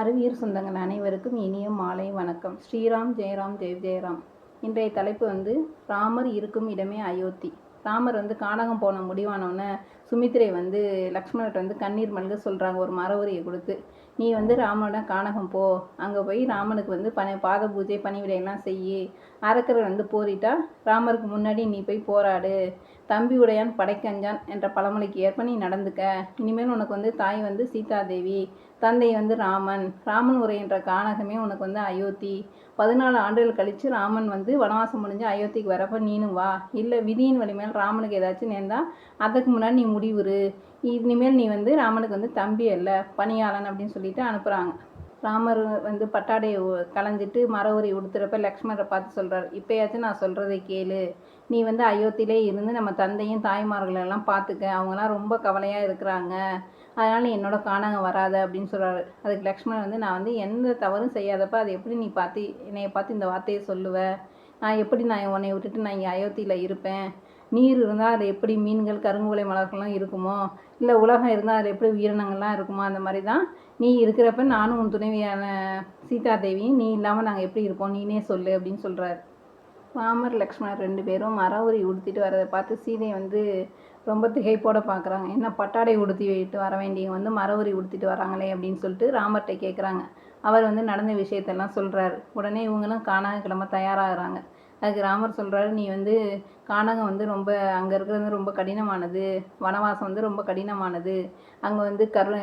அறிவியல் சொந்தங்கள் அனைவருக்கும் இனிய மாலை வணக்கம். ஸ்ரீராம் ஜெயராம் ஜெய் ஜெயராம். இன்றைய தலைப்பு வந்து ராமர் இருக்கும் இடமே அயோத்தி. ராமர் வந்து கானகம் போன முடிவானவுடனே சுமித்திரை வந்து லக்ஷ்மணர்கிட்ட வந்து கண்ணீர் மல்க சொல்கிறாங்க ஒரு மரவரியை கொடுத்து. நீ வந்து ராமனோட கானகம் போ. அங்கே போய் ராமனுக்கு வந்து பண பாத பூஜை பணிவிடையெல்லாம் செய் அரக்கர் வந்து போரிட்டா ராமருக்கு முன்னாடி நீ போய் போராடு. தம்பி உடையான் படைக்கஞ்சான் என்ற பழமொழிக்கு ஏற்ப நீ நடந்துக்க. இனிமேல் உனக்கு வந்து தாய் வந்து சீதாதேவி தந்தை வந்து ராமன். ராமன் உரை என்ற கானகமே உனக்கு வந்து அயோத்தி. பதினாலு ஆண்டுகள் கழித்து ராமன் வந்து வனவாசம் முடிஞ்சு அயோத்திக்கு வரப்போ நீனும் வா. இல்லை விதியின் வலிமேல் ராமனுக்கு ஏதாச்சும் நேர்ந்தா அதுக்கு முன்னாடி நீ முடிவுறு இனிமேல் நீ வந்து ராமனுக்கு வந்து தம்பி அல்ல பணியாளன் அப்படின்னு சொல்லிட்டு அனுப்புகிறாங்க ராமர் வந்து பட்டாடையை களைஞ்சிட்டு மர உரி உடுத்துறப்ப லக்ஷ்மணரை பார்த்து சொல்கிறார் இப்போயாச்சும் நான் சொல்கிறதை கேளு. நீ வந்து அயோத்தியிலே இருந்து நம்ம தந்தையும் தாய்மார்களெல்லாம் பார்த்துக்க. அவங்களாம் ரொம்ப கவலையாக இருக்கிறாங்க. அதனால் நீ என்னோட காணாங்க வராத அப்படின்னு சொல்கிறாரு அதுக்கு லக்ஷ்மணன் வந்து நான் வந்து எந்த தவறும் செய்யாதப்ப அதை எப்படி நீ பார்த்து என்னைய பார்த்து இந்த வார்த்தையை சொல்லுவ? நான் எப்படி நான் உன்னை விட்டுட்டு நான் இங்கே அயோத்தியில் இருப்பேன்? நீர் இருந்தால் அது எப்படி மீன்கள் கருங்குலை மலர்கள்லாம் இருக்குமோ? இல்லை உலகம் இருந்தால் அது எப்படி உயிரினங்கள்லாம் இருக்குமோ? அந்த மாதிரி தான் நீ இருக்கிறப்ப நானும் உன் துணைவியான சீதாதேவியும் நீ இல்லாமல் நாங்கள் எப்படி இருப்போம் நீனே சொல்லு அப்படின்னு சொல்கிறாரு ராமர் லக்ஷ்மணர் ரெண்டு பேரும் மரவுரி உடுத்திட்டு வரதை பார்த்து சீதை வந்து ரொம்ப திகைப்போட பார்க்குறாங்க என்ன பட்டாடை உடுத்தி விட்டு வர வேண்டியவங்க வந்து மரவுரி உடுத்திட்டு வராங்களே அப்படின்னு சொல்லிட்டு ராமர்கிட்ட கேட்குறாங்க அவர் வந்து நடந்த விஷயத்தெல்லாம் சொல்கிறாரு உடனே இவங்களும் காணாக கிளம்ப தயாராகிறாங்க. அதுக்கு ராமர் சொல்கிறாரு நீ வந்து கானகம் வந்து ரொம்ப அங்கே இருக்கிறது ரொம்ப கடினமானது. வனவாசம் வந்து ரொம்ப கடினமானது. அங்கே வந்து கரு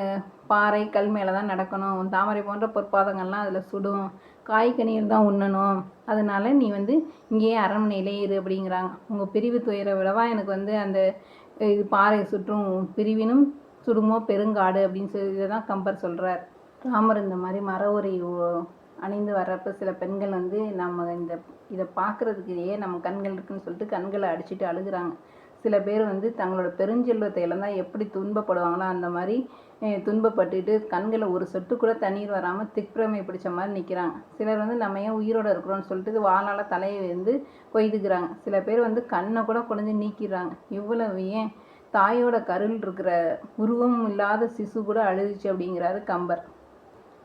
பாறை கல் மேலே தான் நடக்கணும் தாமரை போன்ற பொற்பாதங்கள்லாம் அதில் சுடும். காய்கனிகள் தான் உண்ணணும். அதனால நீ வந்து இங்கேயே அரண்மனையிலே இரு அப்படிங்கிறாங்க. உங்கள் பிரிவு துயரை விடவா? எனக்கு வந்து அந்த இது பாறை சுற்றும் பிரிவினும் சுடுமோ பெருங்காடு அப்படின்னு சொல்லி இதை தான் கம்பர் சொல்கிறார் ராமர் இந்த மாதிரி மர உரை அணிந்து வர்றப்ப சில பெண்கள் வந்து நம்ம இந்த இதை பார்க்குறதுக்கு ஏன் நம்ம கண்கள் இருக்குன்னு சொல்லிட்டு கண்களை அடிச்சிட்டு அழுகுறாங்க. சில பேர் வந்து தங்களோட பெருஞ்செல்வத்தை இழந்தால் எப்படி துன்பப்படுவாங்களோ அந்த மாதிரி துன்பப்பட்டுட்டு கண்களை ஒரு சொட்டு கூட தண்ணீர் வராமல் திக்பிரமை பிடிச்ச மாதிரி நிற்கிறாங்க சிலர் வந்து நம்ம ஏன் உயிரோடு இருக்கிறோம்னு சொல்லிட்டு வாழால் தலையை வந்து கொய்துக்கிறாங்க. சில பேர் வந்து கண்ணை கூட குழஞ்சி நீக்கிடுறாங்க. இவ்வளவு ஏன்? தாயோட கருள் இருக்கிற உருவம் இல்லாத சிசு கூட அழுதுச்சு அப்படிங்கிறாரு கம்பர்.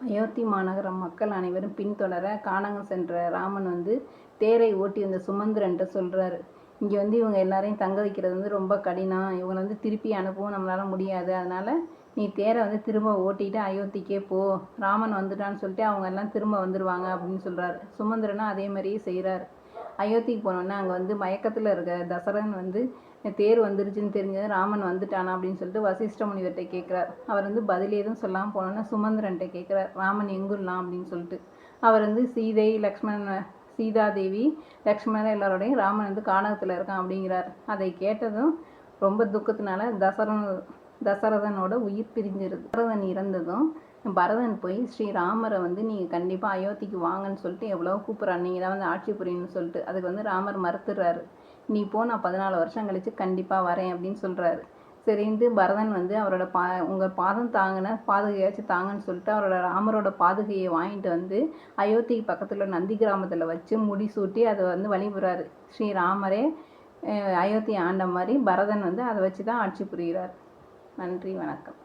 அயோத்தி மாநகரம் மக்கள் அனைவரும் பின்தொடர கானகம் சென்ற ராமன் வந்து தேரை ஓட்டி வந்த சுமந்திரன்ட்ட சொல்கிறாரு இங்கே வந்து இவங்க எல்லாரையும் தங்க வைக்கிறது வந்து ரொம்ப கடினம். இவங்களை வந்து திருப்பி அனுப்பவும் நம்மளால் முடியாது. அதனால் நீ தேரை வந்து திரும்ப ஓட்டிட்டு அயோத்திக்கே போ. ராமன் வந்துட்டான்னு சொல்லிட்டு அவங்க எல்லாம் திரும்ப வந்துடுவாங்க அப்படின்னு சொல்கிறாரு சுமந்திரனும் அதே மாதிரியே செய்கிறாரு அயோத்திக்கு போனோன்னே அங்கே வந்து மயக்கத்தில் இருக்க தசரன் வந்து தேர் வந்துருச்சுன்னு தெரிஞ்சது ராமன் வந்துட்டானா? அப்படின்னு சொல்லிட்டு வசிஷ்ட முனிவர்கிட்ட கேட்குறார் அவர் வந்து பதில் எதுவும் சொல்லாமல் போனோன்னே சுமந்திரன்ட்ட கேட்குறார் ராமன் எங்குள்ளாம் அப்படின்னு சொல்லிட்டு. அவர் வந்து சீதை லக்ஷ்மணன் சீதாதேவி லக்ஷ்மணர் எல்லாரோடையும் ராமன் வந்து கானகத்தில் இருக்கான் அப்படிங்கிறார். அதை கேட்டதும் ரொம்ப துக்கத்தினால தசரன் தசரதனோட உயிர் பிரிஞ்சிருது. தசரதன் இறந்ததும் பரதன் போய் ஸ்ரீராமரை வந்து நீங்கள் கண்டிப்பாக அயோத்திக்கு வாங்கன்னு சொல்லிட்டு எவ்வளோ கூப்பிட்றாரு. நீங்கள் தான் வந்து ஆட்சி புரியணும்னு சொல்லிட்டு அதுக்கு வந்து ராமர் மறுத்துடுறாரு. நீ போ நான் பதினாலு வருஷம் கழித்து கண்டிப்பாக வரேன் அப்படின்னு சொல்கிறாரு சரின்ட்டு பரதன் வந்து அவரோட பா உங்கள் பாதம் தாங்கின பாதுகையாச்சும் தாங்கன்னு சொல்லிட்டு அவரோட ராமரோட பாதுகையை வாங்கிட்டு வந்து அயோத்திக்கு பக்கத்தில் நந்தி கிராமத்தில் வச்சு முடிசூட்டி அதை வந்து வழிபடுறாரு. ஸ்ரீராமரே அயோத்தி ஆண்ட மாதிரி பரதன் வந்து அதை வச்சு தான் ஆட்சி புரிகிறார். நன்றி வணக்கம்.